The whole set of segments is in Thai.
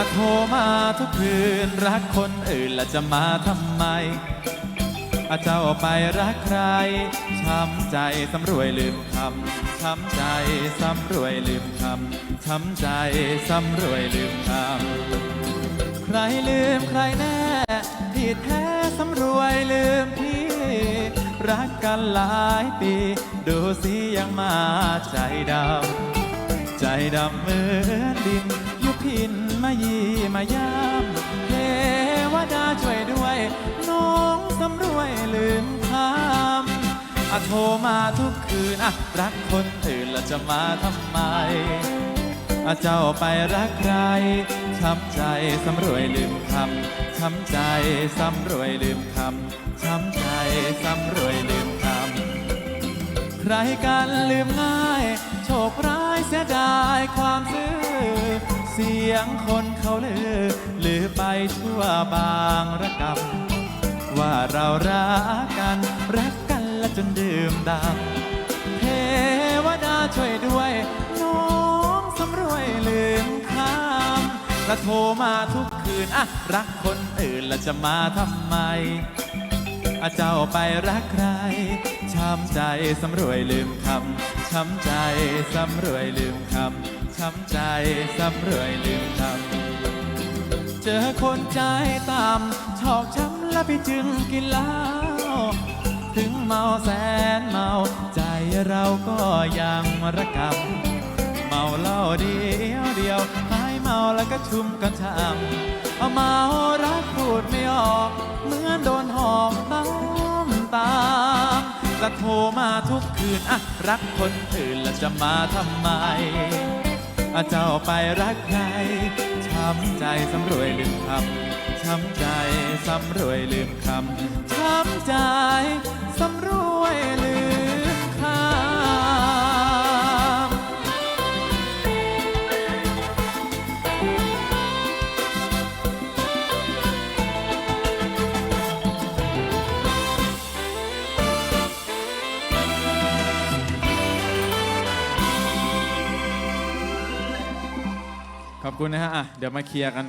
อะโทรมาทุกคืน รักคนอื่นล้วจะมาทำไมอาเจ้าไปรักใคร ช้ำใจสำรวยลืมคำ ช้ำใจสำรวยลืมคำ ช้ำใจสำรวยลืมคำ ใครลืมใครแน่ที่แท้สำรวยลืมพี่ รักกันหลายปี ดูสิยังมาใจดำ ใจดำเหมือนดินยุพิน มายีมายามเทวดาช่วยด้วย น้องสำรวยลืมคำอะโทรมาทุกคืนอะรักคนอื่นแล้วจะมาทำไมอาเจ้าไปรักใครช้ำใจสำรวยลืมคำช้ำใจสำรวยลืมคำช้ำใจสำรวยลืมคำใครกันลืมง่าย โชคร้ายเสียดายความซื่อ สียงคนเขาเลือลือไปชั่วบางระกำว่าเรารักกัน รักกันและจนดื่มดำเทวดาช่วยด้วย น้องสำรวยลืมคำและโทรมาทุกคืนอะรักคนอื่นแล้วจะมาทำไมอาเจ้าไปรักใคร ช้ำใจสำรวยลืมคำ ช้ำใจสำรวยลืมคำ ช้ำใจสำรวยลืมคำเจอคนใจต่ำชอกช้ำและพี่จึงกินเหล้าถึงเมาแสนเมาใจเราก็ยังระกำเมาเหล้าเดียวเดียวหายเมาแล้วก็ชุ่มกันช่ำเอาเมารักพูดไม่ออกเหมือนโดนหอกน้ำตามและโทรมาทุกคืนอะรักคนอื่นแล้วจะมาทำไม เจ้าไปรักใครช้ำใจสำรวยลืมคำช้ำใจสำรวยลืมคำช้ำใจสำรวยลืม ขอบคุณนะฮะอะเดี๋ยวมาเคลียร์กัน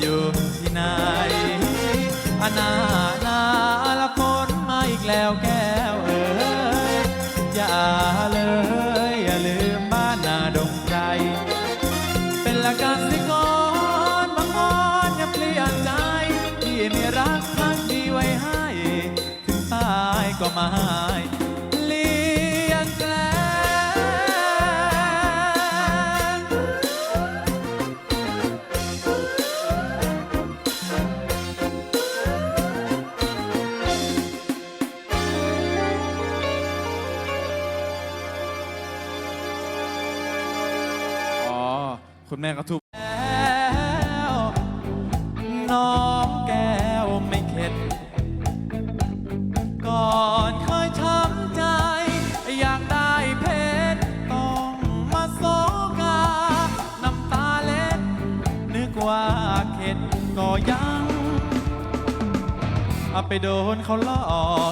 อยู่ที่ไหนอานานาละคนมาอีกแล้วแก ม่ก็ทุบแล้วน้องแก้วไม่เข็ด ก่อนเคยช้ำใจ อยากได้เพชรต้องมาโซกา น้ำตาเล็ด นึกว่าเข็ดก็ยังเอาไปโดนเขาหลอ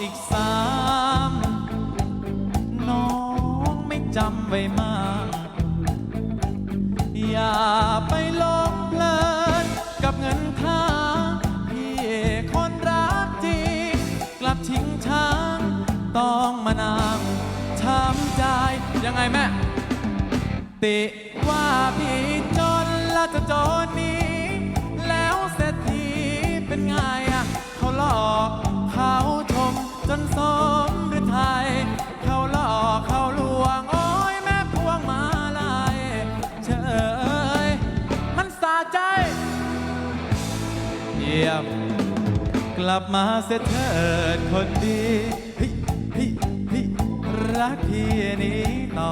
อีกสามน้องไม่จำไว้มา อย่าไปหลงเพลินกับเงินค่าพี่คนรักจริง กลับทิ้งช้างต้องมานั่งช้ำใจยังไงแม่ ติว่าพี่จนและจะจนนี้ แล้วเศรษฐีเป็นไงอะ เขาหลอกเขาชมจนสม ลับมาเสียเถิดคนดีรักพี่นี้ต่อ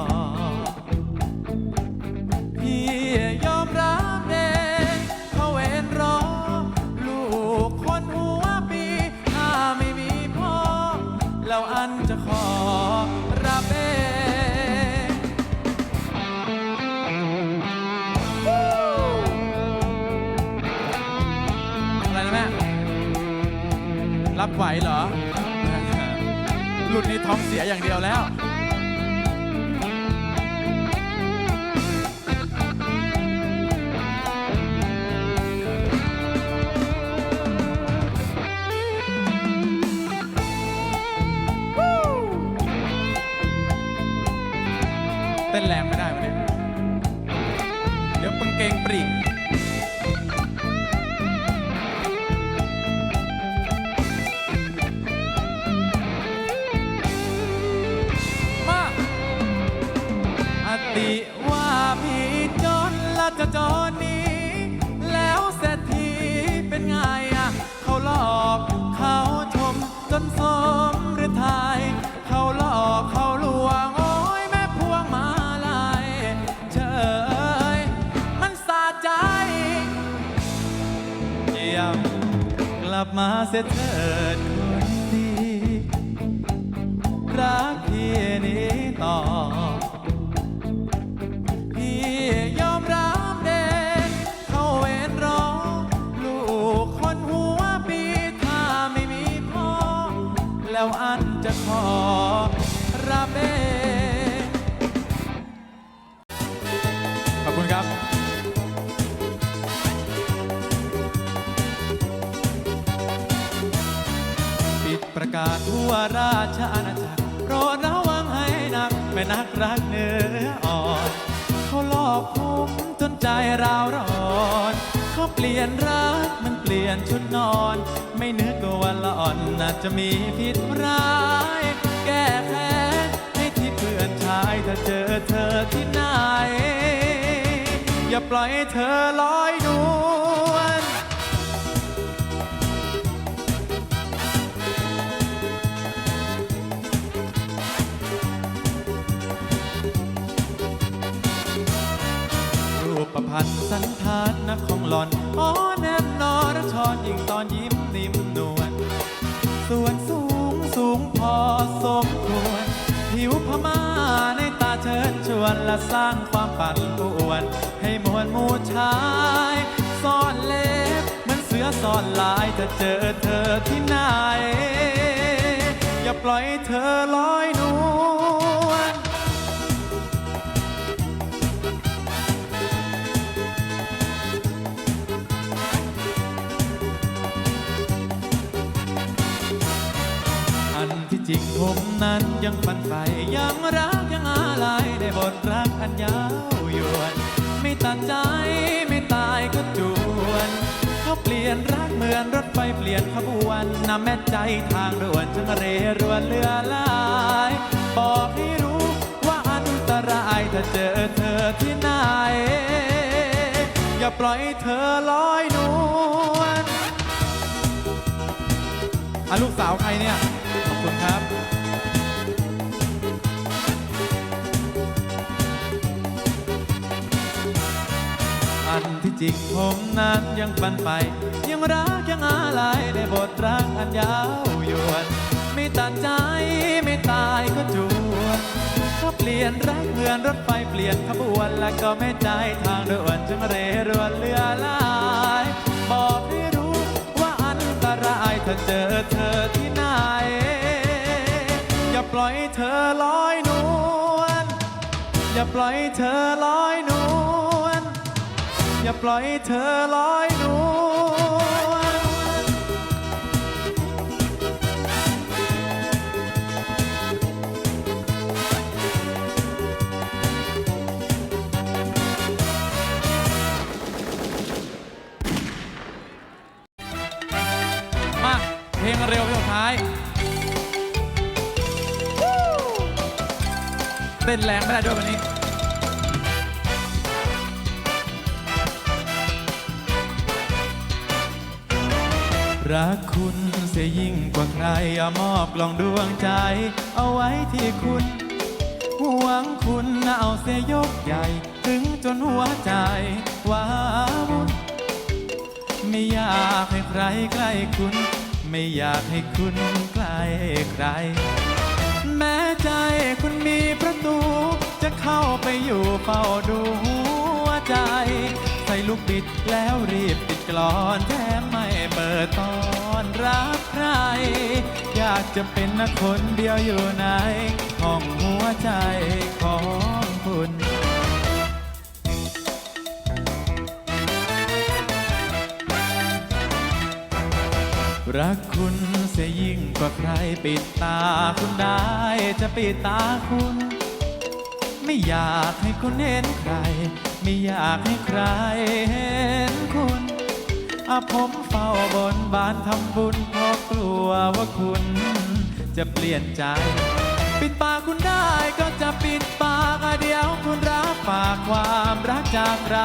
รับไหวเหรอ รุ่นนี้ท้องเสียอย่างเดียวแล้ว ลับมาเสียเถิดคนดีรัก วราชอาณาจักรโปรดระวังให้นักแม่นักรักเนื้ออ่อนเขาหลอกผมจนใจราวร้อนเขาเปลี่ยนรักมันเปลี่ยนชุดนอน ไม่นึกว่าหล่อนน่าจะมีผิดร้าย แก้แค้นให้ที่เพื่อนชายถ้าเจอเธอที่ไหน อย่าปล่อยเธอลอย พันสันทานนักของหลอนอ๋อแน่นอนรชอนยิ่งตอนยิ้มนิ่มนวลส่วนสูงสูงพอสมควรผิวพม่าในตาเชิญชวนและสร้างความปั่นป่วน ให้มวลมูชายซ่อนเล็บเหมือนเสือซ่อนลายจะเจอเธอที่ไหน อย่าปล่อยเธอลอยนว ผมนั้นยังฝันใฝ่ยังรักยังอะไรได้บทรักอันยาวยวน ไม่ตัดใจไม่ตายก็จวนเขาเปลี่ยนรักเหมือนรถไฟเปลี่ยนขบวนนำแม่ใจทางด่วนช่างเรรวนเรือลายบอกให้รู้ว่าอันตรายถ้าเจอเธอที่ไหน อย่าปล่อยเธอลอยนวลอะลูกสาวใครเนี่ย ขอบคุณครับ จริงผมนั้นยังปันไป ยังรักยังอะไรได้บทรักอันยาวยวนไม่ตัดใจไม่ตายก็จวนถ้าเปลี่ยนรักเหมือนรถไฟเปลี่ยนขบวนแล้วก็ไม่ใจทางด่วนจึงเรรวนเรือลายบอกให้รู้ว่าอันตรายถ้าเจอเธอที่ไหน อย่าปล่อยเธอลอยนวลอย่าปล่อยเธอลอยนวล อย่าปล่อยเธอลอยนวลมาเพลงเร็วเพลงสุดท้าย เต้นแรงไม่ได้ด้วยวันนี้ รักคุณเสียยิ่งกว่าใครอามอบกล่องดวงใจ เอาไว้ที่คุณหวังคุณนะเอาเสียยกใหญ่ ถึงจนหัวใจว้าวุ่นไม่อยากให้ใครใกล้คุณ ไม่อยากให้คุณใกล้ใคร แม้ใจคุณมีประตู จะเข้าไปอยู่เฝ้าดูหัวใจ ใส่ลูกบิดแล้วรีบปิดกลอนแถมไม่ เปิดตอนรับใคร อยากจะเป็นนักคนเดียวอยู่ในห้องหัวใจของคุณรักคุณเสียยิ่งกว่าใครปิดตาคุณได้จะปิดตาคุณ ไม่อยากให้คุณเห็นใคร ไม่อยากให้ใครเห็นคุณาผมเฝ้าบนบานทำบุญเพราะกลัวว่าคุณ จะเปลี่ยนใจ ปิดปากคุณได้ก็จะปิดปากเดี๋ยวคุณรับฝากความรักจากใคร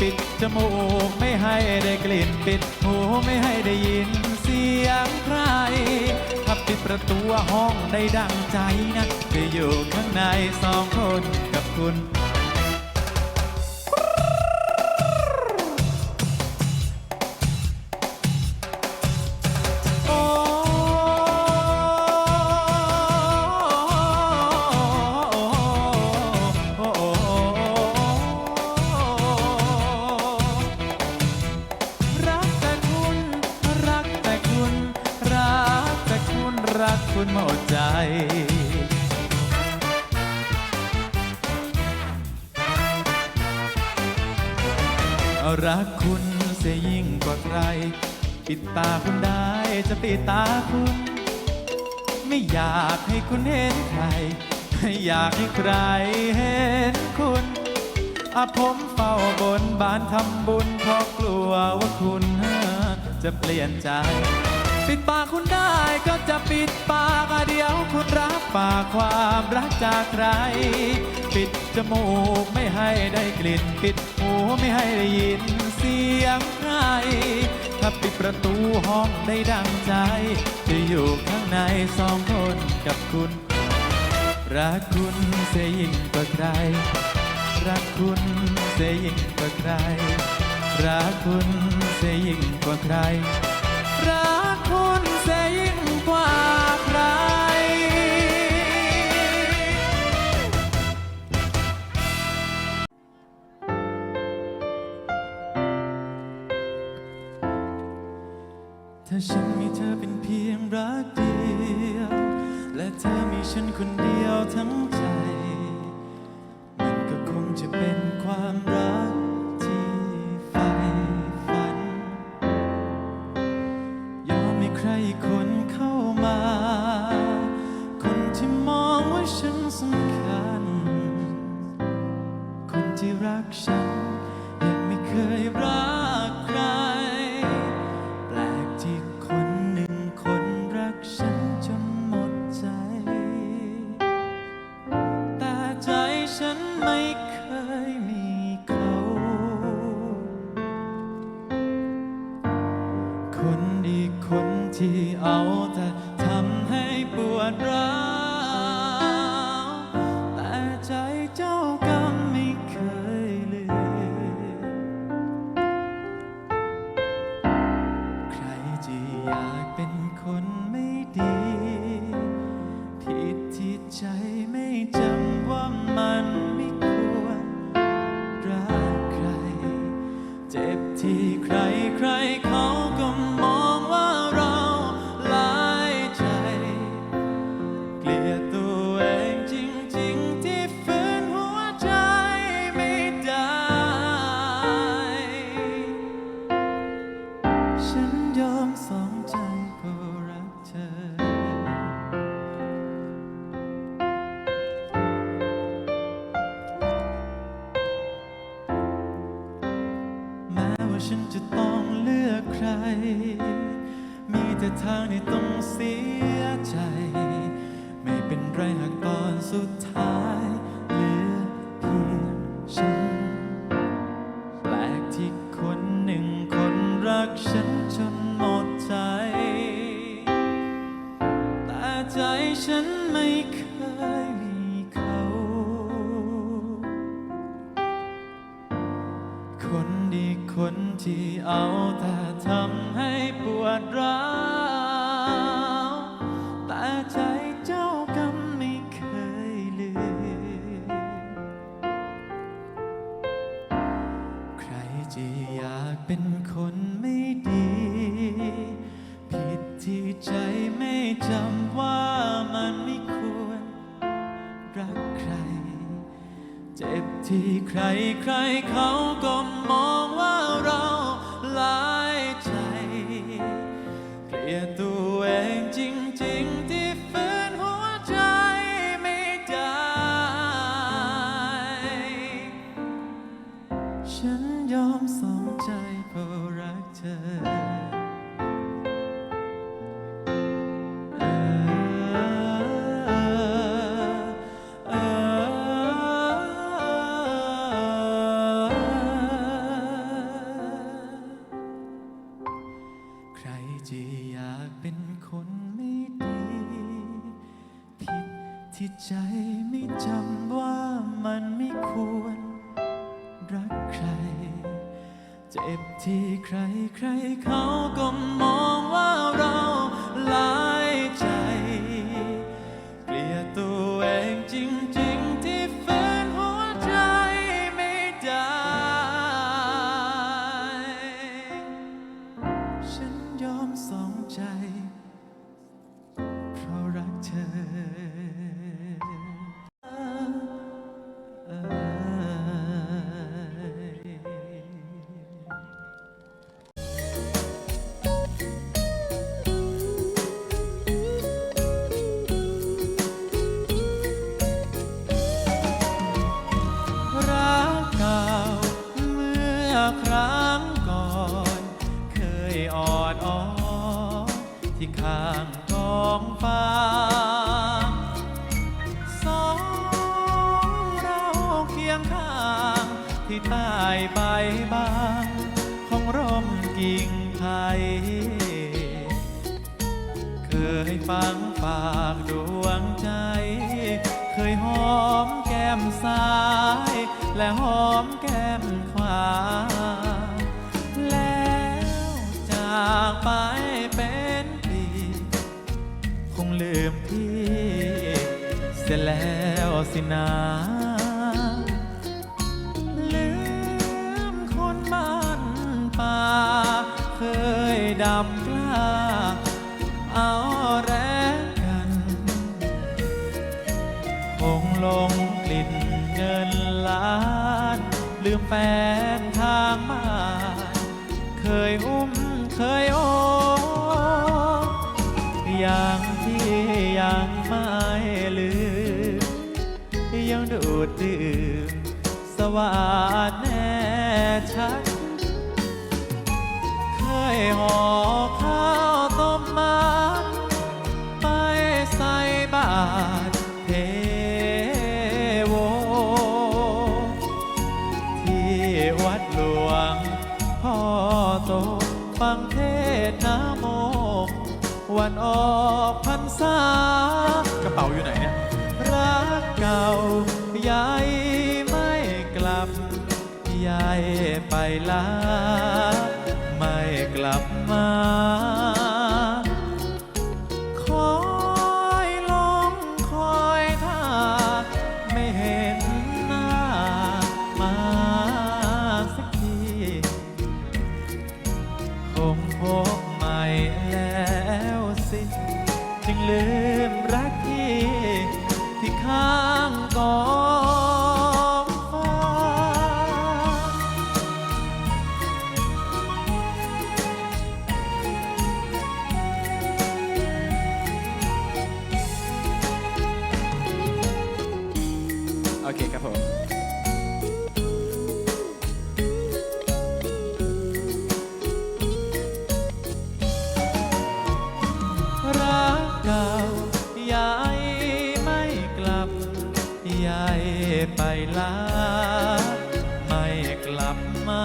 ปิดจมูกไม่ให้ได้กลิ่น ปิดหูไม่ให้ได้ยินเสียงใคร ถ้าปิดประตูห้องได้ดังใจนะจะอยู่ข้างในสองคนกับคุณ ตาคุณได้จะปิดตาคุณ ไม่อยากให้คุณเห็นใคร ไม่อยากให้ใครเห็นคุณอาผมเฝ้าบนบานทำบุญเพราะกลัวว่าคุณจะเปลี่ยนใจ ปิดปากคุณได้ก็จะปิดปากเดียวคุณรับปากความรักจากใคร ปิดจมูกไม่ให้ได้กลิ่น ปิดหูไม่ให้ได้ยิน สียงใครถ้าปิดประตูห้องได้ดังใจ จะอยู่ข้างในสองคนกับคุณ รักคุณเสียยิ่งกว่าใคร รักคุณเสียยิ่งกว่าใคร รักคุณเสียยิ่งกว่าใครรัก ที่เอาแต่ทำ ยงข้างที่ใต้ใบบางของร่มกิ่งไทย เคยฟังฝากดวงใจ เคยหอมแก้มซ้าย และหอมแก้มขวา แล้วจากไปเป็นปีคงลืมพี่เสียแล้วสินะ ป่าเคยดำกล้าเอาแรงกัน คงลงกลิ่นเงินล้าน ลืมแฟนทางมา เคยอุ้มเคยโออย่างที่ยังไม่ลืม ยังดูดดื่มสวรรค์ ห่อข้าวต้มมันไปใส่บาตรเทโว ที่วัดหลวงพ่อโตฟังเทศนาโม วันออกพรรษากระเป๋าอยู่ไหนเนี่ย รักเก่าย้ายไม่กลับย้ายไปลา ไม่กลับมา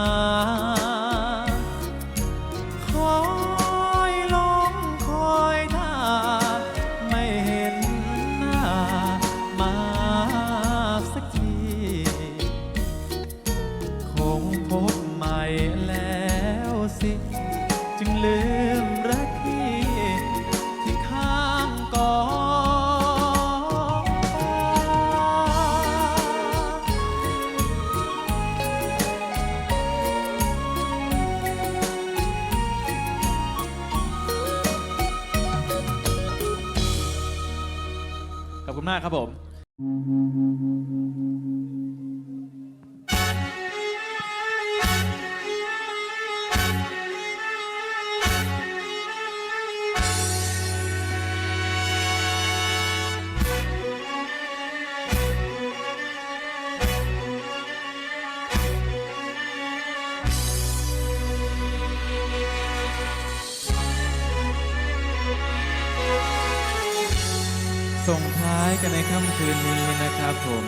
กันในค่ำคืนนี้นะครับผม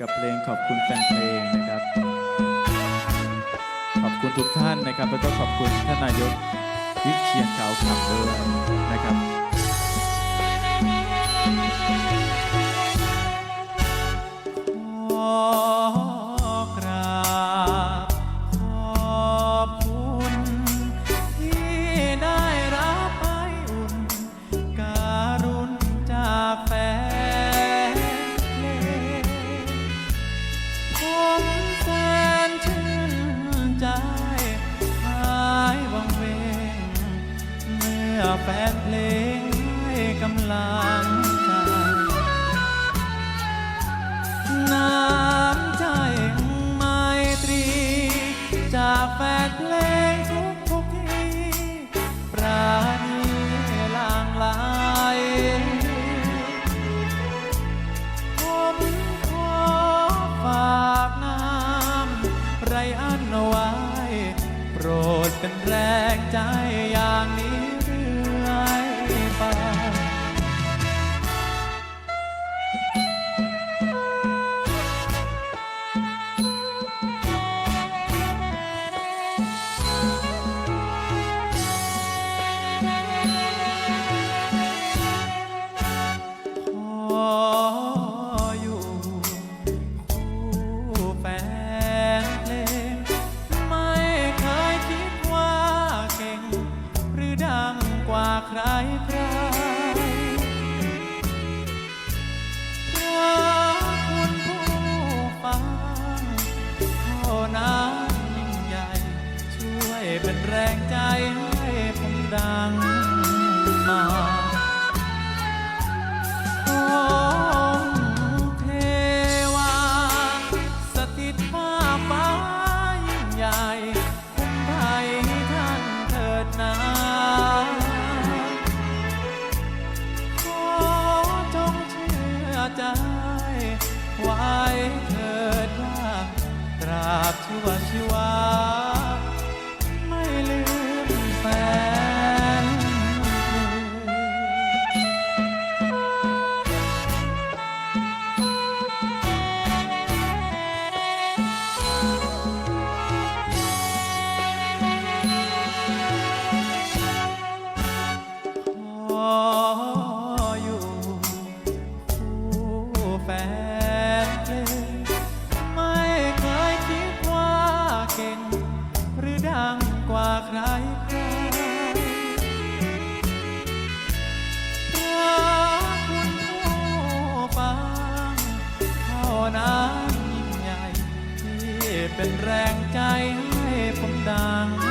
กับเพลงขอบคุณแฟนเพลงนะครับ ขอบคุณทุกท่านนะครับ แล้วก็ขอบคุณท่านนายกวิเชียนขาวขับด้วยนะครับ เป็นแรงใจให้ผมดัง